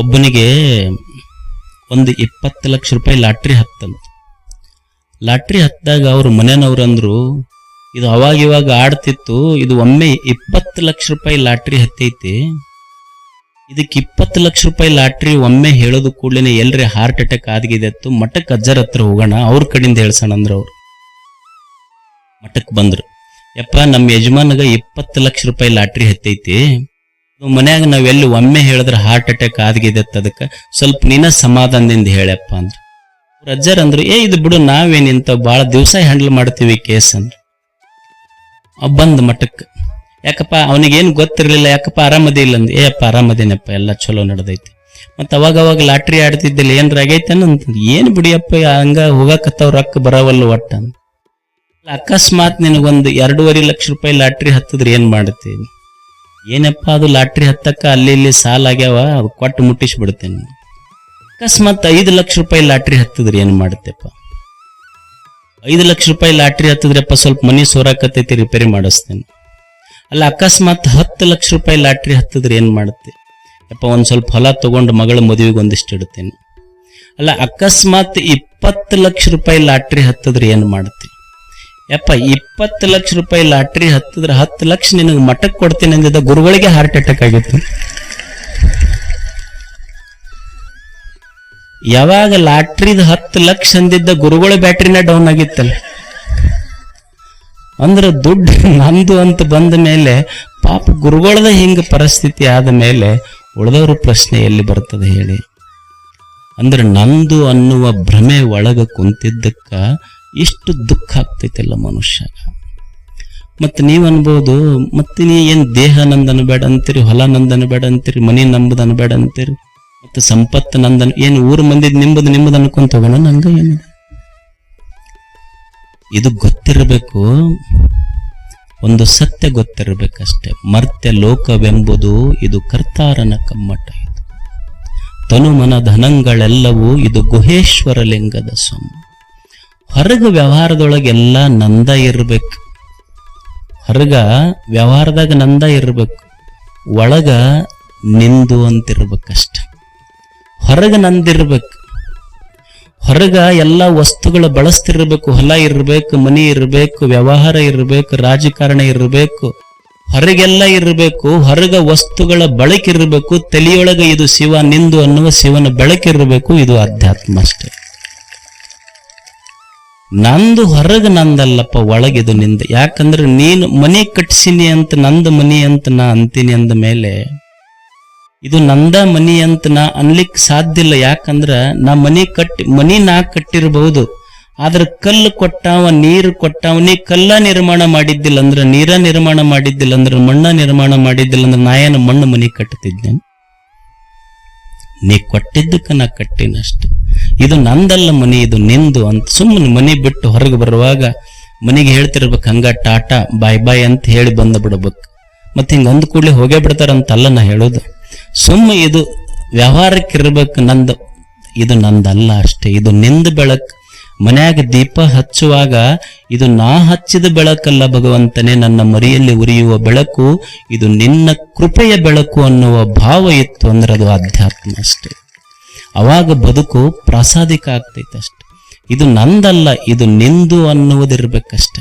ಒಬ್ಬನಿಗೆ ಒಂದು ಇಪ್ಪತ್ತು ಲಕ್ಷ ರೂಪಾಯಿ ಲಾಟ್ರಿ ಹತ್ತಂತ. ಲಾಟ್ರಿ ಹತ್ತಾಗ ಅವ್ರ ಮನೆಯವ್ರು ಅಂದ್ರು, ಇದು ಅವಾಗ ಇವಾಗ ಆಡ್ತಿತ್ತು, ಇದು ಒಮ್ಮೆ ಇಪ್ಪತ್ತು ಲಕ್ಷ ರೂಪಾಯಿ ಲಾಟ್ರಿ ಹತ್ತೈತಿ. ಇದಕ್ಕೆ ಇಪ್ಪತ್ತು ಲಕ್ಷ ರೂಪಾಯಿ ಲಾಟ್ರಿ ಒಮ್ಮೆ ಹೇಳೋದು ಕೂಡಲೇ ಎಲ್ರಿ ಹಾರ್ಟ್ ಅಟ್ಯಾಕ್ ಆದ್ಗಿದೆತ್ತು ಮಠಕ್ಕೆ ಅಜ್ಜರ ಹತ್ರ ಹೋಗೋಣ, ಅವ್ರ ಕಡೆಯಿಂದ ಹೇಳ್ಸೋಣ ಅಂದ್ರ ಅವ್ರು. ಮಠಕ್ಕೆ ಬಂದ್ರು. ಯಪ್ಪ ನಮ್ಮ ಯಜಮಾನಗ ಇಪ್ಪತ್ತು ಲಕ್ಷ ರೂಪಾಯಿ ಲಾಟ್ರಿ ಹತ್ತೈತಿ. ಮನ್ಯಾಗ ನಾವೆಲ್ಲಿ ಒಮ್ಮೆ ಹೇಳಿದ್ರೆ ಹಾರ್ಟ್ ಅಟ್ಯಾಕ್ ಆದ್ಗಿದೆತ್ತ ಅದಕ್ಕೆ? ಸ್ವಲ್ಪ ನೀನ ಸಮಾಧಾನದಿಂದ ಹೇಳಪ್ಪ ಅಂದ್ರೆ. ರಜ್ಜರ್ ಅಂದ್ರು, ಏ, ಇದು ಬಿಡು ನಾವೇನಿಂತ ಭಾಳ ದಿವಸ ಹ್ಯಾಂಡಲ್ ಮಾಡ್ತೀವಿ ಕೇಸ್ ಅಂದ್ರೆ. ಬಂದ್ ಮಠಕ್ಕೆ ಯಾಕಪ್ಪ, ಅವನಿಗೇನು ಗೊತ್ತಿರಲಿಲ್ಲ, ಯಾಕಪ್ಪ ಆರಾಮದೇ ಇಲ್ಲ ಅಂದ್ ಏಯಪ್ಪ ಆರಾಮದೇನಪ್ಪ, ಎಲ್ಲ ಚಲೋ ನಡೆದೈತಿ. ಮತ್ತೆ ಅವಾಗ ಅವಾಗ ಲಾಟ್ರಿ ಆಡ್ತಿದ್ದಿಲ್ಲ ಏನ್ರ ಆಗೈತೆ ಅಂತಂದ್ ಏನ್ ಬಿಡಿಯಪ್ಪ ಹಂಗ ಹೋಗಾಕತ್ತಾವ್ ರೊಕ್ಕ ಬರವಲ್ಲ ಒಟ್ಟ. ಅಕಸ್ಮಾತ್ ನಿನಗೊಂದು ಎರಡೂವರೆ ಲಕ್ಷ ರೂಪಾಯಿ ಲಾಟ್ರಿ ಹತ್ತಿದ್ರೆ ಏನ್ ಮಾಡ್ತೀನಿ ಏನಪ್ಪ ಅದು ಲಾಟ್ರಿ ಹತ್ತಕ್ಕ ಅಲ್ಲಿ ಇಲ್ಲಿ ಸಾಲ ಆಗ್ಯಾವ, ಅದು ಕೊಟ್ಟು ಮುಟ್ಟಿಸ್ಬಿಡ್ತೇನೆ. ಅಕಸ್ಮಾತ್ ಐದು ಲಕ್ಷ ರೂಪಾಯಿ ಲಾಟ್ರಿ ಹತ್ತಿದ್ರೆ ಏನು ಮಾಡುತ್ತೆಪ್ಪ? ಐದು ಲಕ್ಷ ರೂಪಾಯಿ ಲಾಟ್ರಿ ಹತ್ತಿದ್ರಪ್ಪ ಸ್ವಲ್ಪ ಮನಿ ಸೋರಾಕತೈತಿ ರಿಪೇರಿ ಮಾಡಿಸ್ತೇನೆ. ಅಲ್ಲ, ಅಕಸ್ಮಾತ್ ಹತ್ತು ಲಕ್ಷ ರೂಪಾಯಿ ಲಾಟ್ರಿ ಹತ್ತಿದ್ರೆ ಏನು ಮಾಡುತ್ತೆ? ಅಪ್ಪ ಒಂದು ಸ್ವಲ್ಪ ಹೊಲ ತಗೊಂಡು ಮಗಳ ಮದುವೆಗೆ ಒಂದಿಷ್ಟು ಇಡ್ತೇನೆ. ಅಲ್ಲ, ಅಕಸ್ಮಾತ್ ಇಪ್ಪತ್ತು ಲಕ್ಷ ರೂಪಾಯಿ ಲಾಟ್ರಿ ಹತ್ತಿದ್ರೆ ಏನು ಮಾಡುತ್ತೆ? ಯಪ್ಪ, ಇಪ್ಪತ್ತು ಲಕ್ಷ ರೂಪಾಯಿ ಲಾಟ್ರಿ ಹತ್ತಿದ್ರೆ ಹತ್ತು ಲಕ್ಷ ನಿನಗೆ ಮಠಕ್ಕೆ ಕೊಡ್ತೀನಿ ಅಂದಿದ್ದ ಗುರುಗಳಿಗೆ ಹಾರ್ಟ್ ಅಟ್ಯಾಕ್ ಆಗಿತ್ತು. ಯಾವಾಗ ಲಾಟ್ರಿದ ಹತ್ತು ಲಕ್ಷ ಅಂದಿದ್ದ ಗುರುಗಳ ಬ್ಯಾಟ್ರಿನ ಡೌನ್ ಆಗಿತ್ತಲ್ಲ? ಅಂದ್ರೆ ದುಡ್ಡು ನಂದು ಅಂತ ಬಂದ ಮೇಲೆ ಪಾಪ ಗುರುಗಳದ ಹಿಂಗ ಪರಿಸ್ಥಿತಿ ಆದ ಮೇಲೆ ಉಳಿದವರು ಪ್ರಶ್ನೆ ಎಲ್ಲಿ ಬರ್ತದೆ ಹೇಳಿ? ಅಂದ್ರೆ ನಂದು ಅನ್ನುವ ಭ್ರಮೆ ಒಳಗ ಕುಂತಿದ್ದಕ್ಕ ಇಷ್ಟು ದುಃಖ ಆಗ್ತೈತಲ್ಲ ಮನುಷ್ಯ. ಮತ್ತೆ ನೀವು ಅನ್ಬೋದು, ಮತ್ತೆ ನೀ ಏನ್ ದೇಹ ನಂದನ ಬೇಡ ಅಂತೀರಿ, ಹೊಲ ನಂದನ ಬೇಡ ಅಂತೀರಿ, ಮನೆ ನಂಬುದನ್ನು ಬೇಡ ಅಂತೀರಿ, ಮತ್ತೆ ಸಂಪತ್ತು ನಂದನ, ಏನು ಊರು ಮಂದಿದ್ ನಿಂಬುದು ನಿಂಬುದು ಅನ್ಕೊಂತ ಹೋಗೋಣ ಏನಿದೆ ಇದು ಗೊತ್ತಿರಬೇಕು, ಒಂದು ಸತ್ಯ ಗೊತ್ತಿರಬೇಕಷ್ಟೆ. ಮರ್ತ್ಯ ಲೋಕವೆಂಬುದು ಇದು ಕರ್ತಾರನ ಕಮ್ಮಟ ಇದು. ತನು ಧನಗಳೆಲ್ಲವೂ ಇದು ಗುಹೇಶ್ವರ ಲಿಂಗದ ಸೊಮ್ಮ ಹೊರಗ ವ್ಯವಹಾರದೊಳಗೆಲ್ಲ ನಂದ ಇರಬೇಕು. ಹೊರಗ ವ್ಯವಹಾರದಾಗ ನಂದ ಇರಬೇಕು. ಒಳಗ ನಿಂದು ಅಂತಿರ್ಬೇಕಷ್ಟ ಹೊರಗ ನಂದಿರ್ಬೇಕು. ಹೊರಗ ಎಲ್ಲ ವಸ್ತುಗಳು ಬಳಸ್ತಿರ್ಬೇಕು, ಹೊಲ ಇರಬೇಕು, ಮನಿ ಇರಬೇಕು, ವ್ಯವಹಾರ ಇರಬೇಕು, ರಾಜಕಾರಣ ಇರಬೇಕು, ಹೊರಗೆಲ್ಲ ಇರಬೇಕು, ಹೊರಗ ವಸ್ತುಗಳ ಬಳಕಿರ್ಬೇಕು ತಲೆಯೊಳಗ ಇದು ಶಿವ, ನಿಂದು ಅನ್ನುವ ಶಿವನ ಬೆಳಕಿರ್ಬೇಕು ಇದು ಅಧ್ಯಾತ್ಮ ಅಷ್ಟೇ. ನಂದು ಹೊರಗೆ ನಂದಲ್ಲಪ್ಪ, ಒಳಗಿದು ನಿಂದ. ಯಾಕಂದ್ರೆ ನೀನು ಮನೆ ಕಟ್ಸಿನಿ ಅಂತ, ನಂದು ಮನಿ ಅಂತ ನಾ ಅಂತೀನಿ ಅಂದ ಮೇಲೆ, ಇದು ನಂದ ಮನಿ ಅಂತ ನಾ ಅನ್ಲಿಕ್ಕೆ ಸಾಧ್ಯ ಇಲ್ಲ. ಯಾಕಂದ್ರ ನಾ ಮನಿ ಕಟ್ಟಿ, ಮನಿ ನಾ ಕಟ್ಟಿರಬಹುದು, ಆದ್ರೆ ಕಲ್ಲು ಕೊಟ್ಟಾವ, ನೀರು ಕೊಟ್ಟಾವ, ನೀ ಕಲ್ಲ ನಿರ್ಮಾಣ ಮಾಡಿದ್ದಿಲ್ಲ ಅಂದ್ರೆ, ನೀರ ನಿರ್ಮಾಣ ಮಾಡಿದ್ದಿಲ್ಲ ಅಂದ್ರೆ, ಮಣ್ಣ ನಿರ್ಮಾಣ ಮಾಡಿದ್ದಿಲ್ಲ ಅಂದ್ರೆ, ನಾ ಏನು ಮಣ್ಣು ಮನಿ ಕಟ್ಟುತ್ತಿದ್ದೇನೆ ನೀ ಕೊಟ್ಟಿದ್ದಕ್ಕೆ ನಾ ಕಟ್ಟಿನಷ್ಟೆ. ಇದು ನಂದಲ್ಲ ಮನೆ, ಇದು ನಿಂದು ಅಂತ ಸುಮ್ಮನೆ ಮನೆ ಬಿಟ್ಟು ಹೊರಗೆ ಬರುವಾಗ ಮನೆಗೆ ಹೇಳ್ತಿರ್ಬೇಕು, ಹಂಗ ಟಾಟಾ, ಬಾಯ್ ಬಾಯ್ ಅಂತ ಹೇಳಿ ಬಂದ ಬಿಡ್ಬೇಕು. ಮತ್ತೆ ಹಿಂಗೆ ಅಂದ ಕೂಡಲೇ ಹೋಗೇ ಬಿಡ್ತಾರಂತಲ್ಲ ನಾ ಹೇಳೋದು. ಸುಮ್ಮ ಇದು ವ್ಯವಹಾರಕ್ಕೆ ಇರ್ಬೇಕು ನಂದು. ಇದು ನಂದಲ್ಲ ಅಷ್ಟೇ, ಇದು ನಿಂದ ಬೆಳಕು. ಮನ್ಯಾಗ ದೀಪ ಹಚ್ಚುವಾಗ ಇದು ನಾ ಹಚ್ಚಿದ ಬೆಳಕಲ್ಲ ಭಗವಂತನೇ, ನನ್ನ ಮರಿಯಲ್ಲಿ ಉರಿಯುವ ಬೆಳಕು, ಇದು ನಿನ್ನ ಕೃಪೆಯ ಬೆಳಕು ಅನ್ನುವ ಭಾವ ಇತ್ತು ಅಂದ್ರೆ ಅದು ಅಧ್ಯಾತ್ಮ ಅಷ್ಟೇ. ಅವಾಗ ಬದುಕು ಪ್ರಾಸಾದಿಕ ಆಗ್ತೈತೆ ಅಷ್ಟೆ. ಇದು ನಂದಲ್ಲ, ಇದು ನಿಂದು ಅನ್ನುವುದಿರ್ಬೇಕಷ್ಟೆ.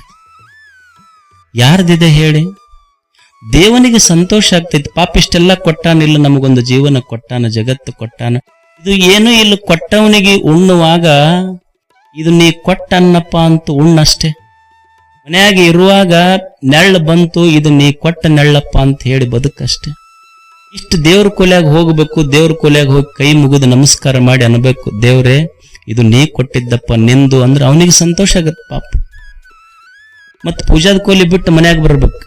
ಯಾರ್ದಿದೆ ಹೇಳಿ? ದೇವನಿಗೆ ಸಂತೋಷ ಆಗ್ತೈತೆ. ಪಾಪ ಇಷ್ಟೆಲ್ಲ ಕೊಟ್ಟಾನಿಲ್ಲ ನಮಗೊಂದು ಜೀವನ ಕೊಟ್ಟಾನ, ಜಗತ್ತು ಕೊಟ್ಟಾನ. ಇದು ಏನೂ ಇಲ್ಲ, ಕೊಟ್ಟವನಿಗೆ ಉಣ್ಣುವಾಗ ಇದು ನೀ ಕೊಟ್ಟನ್ನಪ್ಪ ಅಂತ ಉಣ್ಣಷ್ಟೇ. ಮನೆಯಾಗಿ ಇರುವಾಗ ನೆಳ್ಳು ಬಂತು, ಇದು ನೀ ಕೊಟ್ಟ ನೆಳ್ಳಪ್ಪ ಅಂತ ಹೇಳಿ ಬದುಕಷ್ಟೇ. ಇಷ್ಟು ದೇವ್ರ ಕೊಲೆಯಾಗ ಹೋಗ್ಬೇಕು, ದೇವ್ರ ಕೊಲೆಯಾಗ ಹೋಗಿ ಕೈ ಮುಗಿದು ನಮಸ್ಕಾರ ಮಾಡಿ ಅನ್ಬೇಕು ದೇವ್ರೆ, ಇದು ನೀ ಕೊಟ್ಟಿದ್ದಪ್ಪ, ನಿಂದು ಅಂದ್ರೆ ಅವನಿಗೆ ಸಂತೋಷ ಆಗತ್ತೆ ಪಾಪ. ಮತ್ತೆ ಪೂಜಾದ ಕೋಲಿ ಬಿಟ್ಟು ಮನ್ಯಾಗ ಬರ್ಬೇಕು.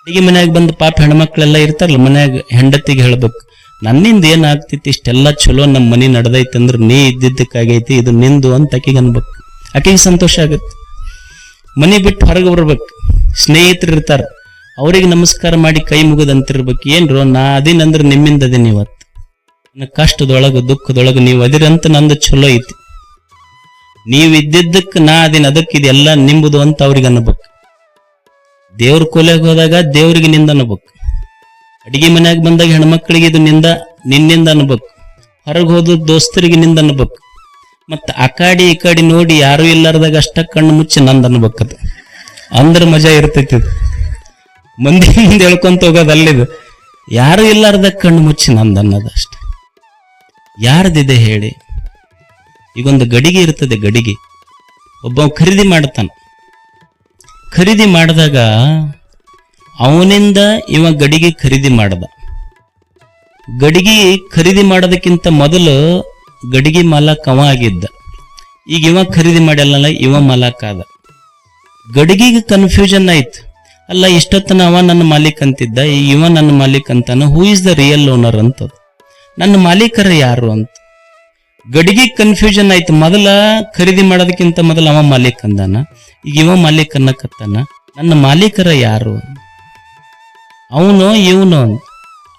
ಅಡಿಗೆ ಮನ್ಯಾಗ ಬಂದು ಪಾಪ ಹೆಣ್ಮಕ್ಳೆಲ್ಲ ಇರ್ತಾರಲ್ಲ, ಮನ್ಯಾಗ ಹೆಂಡತಿಗೆ ಹೇಳ್ಬೇಕು. ನನ್ನಿಂದ ಏನಾಗ್ತಿತ್ತು, ಇಷ್ಟೆಲ್ಲ ಚಲೋ ನಮ್ಮ ಮನೆ ನಡೆದೈತೆ ಅಂದ್ರೆ ನೀ ಇದ್ದಿದ್ದಕ್ಕಾಗೈತಿ, ಇದು ನಿಂದು ಅಂತ ಆಕಿಗೆ ಅನ್ಬೇಕು. ಆಕೆಗೆ ಸಂತೋಷ ಆಗುತ್ತೆ. ಮನೆ ಬಿಟ್ಟು ಹೊರಗೆ ಬರ್ಬೇಕು. ಸ್ನೇಹಿತರು ಇರ್ತಾರ. ಅವ್ರಿಗೆ ನಮಸ್ಕಾರ ಮಾಡಿ ಕೈ ಮುಗಿದಂತಿರ್ಬೇಕು. ಏನ್ರು ನಾ ಅದಿನಂದ್ರೆ ನಿಮ್ಮಿಂದ ಅದೀನಿ ಇವತ್ತು. ನನ್ನ ಕಷ್ಟದೊಳಗ, ದುಃಖದೊಳಗ ನೀವು ಅದಿರಂತ ನಂದು ಚಲೋ ಐತಿ. ನೀವು ಇದ್ದಿದ್ದಕ್ಕೆ ನಾ ಅದಿನ ಅದಕ್ಕೆ ಇದೆಲ್ಲ ನಿಂಬುದು ಅಂತ ಅವ್ರಿಗೆ ಅನ್ನಬೇಕು ದೇವ್ರ ಕೊಲೆಗೆ ಹೋದಾಗ ದೇವ್ರಿಗೆ ನಿಂದ ಅನ್ಬೇಕು. ಅಡಿಗೆ ಮನ್ಯಾಗ ಬಂದಾಗ ಹೆಣ್ಮಕ್ಳಿಗೆ ಇದು ನಿಂದ, ನಿನ್ನಿಂದ ಅನ್ಬೇಕು. ಹೊರಗೆ ಹೋದ ದೋಸ್ತರಿಗೆ ನಿಂದ ಅನ್ಬೇಕು. ಮತ್ತ ಆ ಕಾಡಿ ಈ ಕಾಡಿ ನೋಡಿ ಯಾರು ಇಲ್ಲಾರ್ದಾಗ ಅಷ್ಟ ಕಣ್ಣು ಮುಚ್ಚಿ ನಂದು ಅನ್ಬೇಕದು ಅಂದ್ರ ಮಜಾ ಇರ್ತೈತಿ. ಮಂದಿ ಮುಂದೆ ಹೇಳ್ಕೊಂತ ಹೋಗೋದು ಯಾರು ಇಲ್ಲಾರ್ದ ಕಣ್ಣು ಮುಚ್ಚಿ ನಂದು ಅನ್ನೋದಷ್ಟೆ ಯಾರ್ದಿದೆ ಹೇಳಿ? ಈಗೊಂದು ಗಡಿಗೆ ಇರ್ತದೆ ಗಡಿಗೆ. ಒಬ್ಬ ಖರೀದಿ ಮಾಡ್ತಾನೆ. ಖರೀದಿ ಮಾಡಿದಾಗ ಅವನಿಂದ ಇವ ಗಡಿಗೆ ಖರೀದಿ ಮಾಡ್ದ. ಗಡಿಗೆ ಖರೀದಿ ಮಾಡೋದಕ್ಕಿಂತ ಮೊದಲು ಗಡಿಗೆ ಮಾಲಕ್ ಅವ ಆಗಿದ್ದ. ಈಗ ಇವ ಖರೀದಿ ಮಾಡಲ್ಲ ಇವ ಮಾಲಕ್ ಆದ. ಗಡಿಗೆಗೆ ಕನ್ಫ್ಯೂಷನ್ ಆಯ್ತು. ಅಲ್ಲ, ಇಷ್ಟೊತ್ತನ ಅವ ನನ್ನ ಮಾಲೀಕ್ ಅಂತಿದ್ದ. ಇವ ನನ್ನ ಮಾಲೀಕ್ ಅಂತಾನ. Who is the real owner ಅಂತ ನನ್ನ ಮಾಲೀಕರ ಯಾರು ಅಂತ. ಗಡಿಗೆ ಕನ್ಫ್ಯೂಷನ್ ಆಯ್ತು. ಮೊದಲ ಖರೀದಿ ಮಾಡೋದಕ್ಕಿಂತ ಮೊದಲು ಅವ ಮಾಲೀಕ್ ಅಂದಾನ. ಈಗ ಇವ ಮಾಲೀಕ್ ಅನ್ನಕತ್ತಾನ. ನನ್ನ ಮಾಲೀಕರ ಯಾರು ಅವನು ಇವನು ಅಂತ.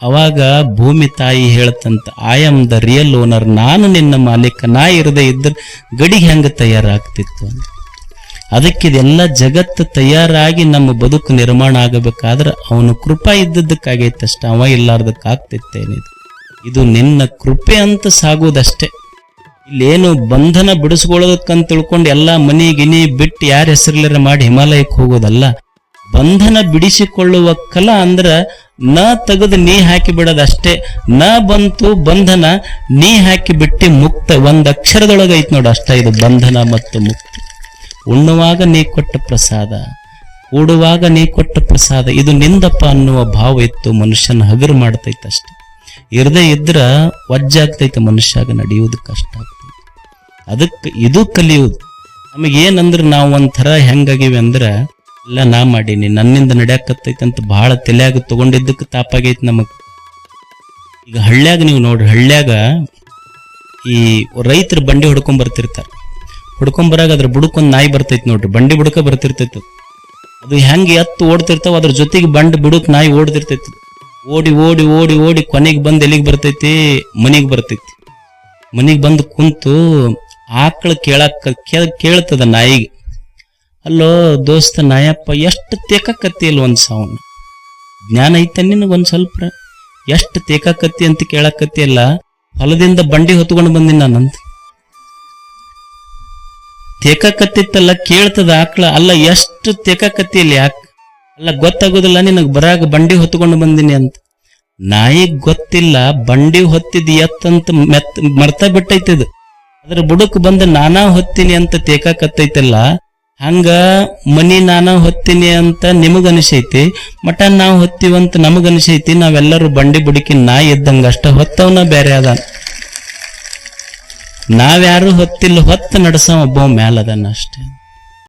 ಅವಾಗ ಭೂಮಿ ತಾಯಿ ಹೇಳ್ತಂತ I am the real owner ನಾನು ನಿನ್ನ ಮಾಲೀಕ. ನಾ ಇರದೆ ಇದ್ರೆ ಗಡಿಗೆ ಹೆಂಗೆ ತಯಾರಾಗ್ತಿತ್ತು? ಅಂತ ಅದಕ್ಕೆ ಇದೆಲ್ಲ ಜಗತ್ತು ತಯಾರಾಗಿ ನಮ್ಮ ಬದುಕು ನಿರ್ಮಾಣ ಆಗಬೇಕಾದ್ರೆ ಅವನು ಕೃಪಾ ಇದ್ದದ್ದಕ್ಕಾಗೈತಷ್ಟ, ಅವ ಇಲ್ಲಾರ್ದಕ್ಕೆ ಆಗ್ತಿತ್ತೇನಿದು ಇದು ನಿನ್ನ ಕೃಪೆ ಅಂತ ಸಾಗೋದಷ್ಟೇ ಇಲ್ಲೇನು ಬಂಧನ ಬಿಡಿಸ್ಕೊಳ್ಳೋದಕ್ಕಂತ ತಿಳ್ಕೊಂಡು ಎಲ್ಲ ಮನಿ ಗಿನಿ ಬಿಟ್ಟು ಯಾರ ಹೆಸರಲ್ಲರ ಮಾಡಿ ಹಿಮಾಲಯಕ್ಕೆ ಹೋಗೋದಲ್ಲ. ಬಂಧನ ಬಿಡಿಸಿಕೊಳ್ಳುವ ಕಲ ಅಂದ್ರ ನ ತೆಗೆದು ನೀ ಹಾಕಿ ಬಿಡೋದಷ್ಟೇ. ನ ಬಂತು ಬಂಧನ, ನೀ ಹಾಕಿ ಬಿಟ್ಟು ಮುಕ್ತ. ಒಂದ್ ಅಕ್ಷರದೊಳಗೈತ್ ನೋಡು ಅಷ್ಟ ಇದು ಬಂಧನ ಮತ್ತು ಮುಕ್ತಿ. ಉಣ್ಣುವಾಗ ನೀ ಕೊಟ್ಟ ಪ್ರಸಾದ, ಕೂಡುವಾಗ ನೀ ಕೊಟ್ಟ ಪ್ರಸಾದ, ಇದು ನಿಂದಪ್ಪ ಅನ್ನುವ ಭಾವ ಇತ್ತು, ಮನುಷ್ಯನ ಹಗರು ಮಾಡ್ತೈತೆ ಅಷ್ಟೆ. ಇರದೇ ಇದ್ರ ವಜ್ಜಾಗ್ತೈತೆ ಮನುಷ್ಯಾಗ ನಡೆಯುವುದು ಕಷ್ಟ ಆಗ್ತೈತೆ. ಅದಕ್ಕೆ ಇದು ಕಲಿಯುವುದು. ನಮಗೇನಂದ್ರೆ ನಾವು ಒಂಥರ ಹೆಂಗಾಗಿವಿ ಅಂದ್ರೆ, ಇಲ್ಲ ನಾ ಮಾಡೀನಿ, ನನ್ನಿಂದ ನಡೆಯಕತ್ತೈತೆ ಅಂತ ಬಹಳ ತಲೆಯಾಗ ತಗೊಂಡಿದ್ದಕ್ಕೆ ತಾಪಾಗೈತೆ ನಮಗೆ. ಈಗ ಹಳ್ಳ್ಯಾಗ ನೀವು ನೋಡ್ರಿ, ಹಳ್ಳ್ಯಾಗ ಈ ರೈತರು ಬಂಡಿ ಹೊಡ್ಕೊಂಡ್ ಬರ್ತಿರ್ತಾರ ಹೊಡ್ಕೊಂಡ್ ಬರಾಗ ಅದ್ರ ಬುಡಕ್ಕೊಂದ್ ನಾಯಿ ಬರ್ತೈತಿ ನೋಡ್ರಿ, ಬಂಡಿ ಬುಡಕ ಬರ್ತಿರ್ತೈತಿ ಅದು. ಹೆಂಗೆ ಎತ್ತು ಓಡ್ತಿರ್ತಾವ ಅದ್ರ ಜೊತೆಗೆ ಬಂಡ್ ಬಿಡುಕ್ ನಾಯಿ ಓಡ್ತಿರ್ತೈತಿ. ಓಡಿ ಓಡಿ ಓಡಿ ಓಡಿ ಕೊನೆಗೆ ಬಂದು ಎಲ್ಲಿಗೆ ಬರ್ತೈತಿ? ಮನಿಗೆ ಬರ್ತೈತಿ. ಮನಿಗೆ ಬಂದು ಕುಂತು ಆಕಳ ಕೇಳಕ್ಕ ಕೇಳ್ತದ ನಾಯಿಗೆ. ಅಲ್ಲೋ ದೋಸ್ತ ನಾಯಪ್ಪ, ಎಷ್ಟು ತೇಕಕತ್ತಿ ಇಲ್ಲ ಒಂದು ಸಾವನ್ನ ಜ್ಞಾನ ಐತೆ ನಿನಗೊಂದು ಸ್ವಲ್ಪ ಎಷ್ಟು ತೇಕಕತ್ತಿ ಅಂತ ಕೇಳಕತ್ತಿ ಅಲ್ಲ? ಹೊಲದಿಂದ ಬಂಡಿ ಹೊತ್ಕೊಂಡು ಬಂದಿನಿ ನಾನಂತ. ತೇಕಕತ್ತಿತ್ತಲ್ಲ, ಕೇಳ್ತದ ಆಕ್ಳ, ಅಲ್ಲ ಎಷ್ಟು ತೇಕಕತ್ತಿ ಇಲ್ಲ ಯಾಕೆ ಅಲ್ಲ ಗೊತ್ತಾಗೋದಿಲ್ಲ, ನಿನಗೆ ಬರಾಗ ಬಂಡಿ ಹೊತ್ಕೊಂಡು ಬಂದಿನಿ ಅಂತ. ನಾಯಿಗೆ ಗೊತ್ತಿಲ್ಲ, ಬಂಡಿ ಹೊತ್ತಿದ್ ಎತ್ತಂತ ಮೆತ್ ಮರ್ತ ಬಿಟ್ಟೈತಿದ್ ಅದ್ರ ಬುಡಕ್ ಬಂದು ನಾನಾ ಹೊತ್ತೀನಿ ಅಂತ ತೇಕಾಕತ್ತೈತಲ್ಲ, ಹಂಗ ಮನಿ ನಾನಾ ಹೊತ್ತೀನಿ ಅಂತ ನಿಮಗ ಅನಿಸೈತಿ ಮಟನ್ ನಾವು ಹೊತ್ತೀವಂತ ನಮಗ ಅನಿಸೈತಿ ನಾವೆಲ್ಲರೂ ಬಂಡಿ ಬುಡಕಿ ನಾಯಿ ಇದ್ದಂಗ ಅಷ್ಟ ಹೊತ್ತವನ ಬೇರೆ ಅದ ನಾವ್ಯಾರು ಹೊತ್ತಿಲ್ಲ ಹೊತ್ತ ನಡ್ಸವ ಒಬ್ಬ ಮ್ಯಾಲದನ್ನ ಅಷ್ಟೇ.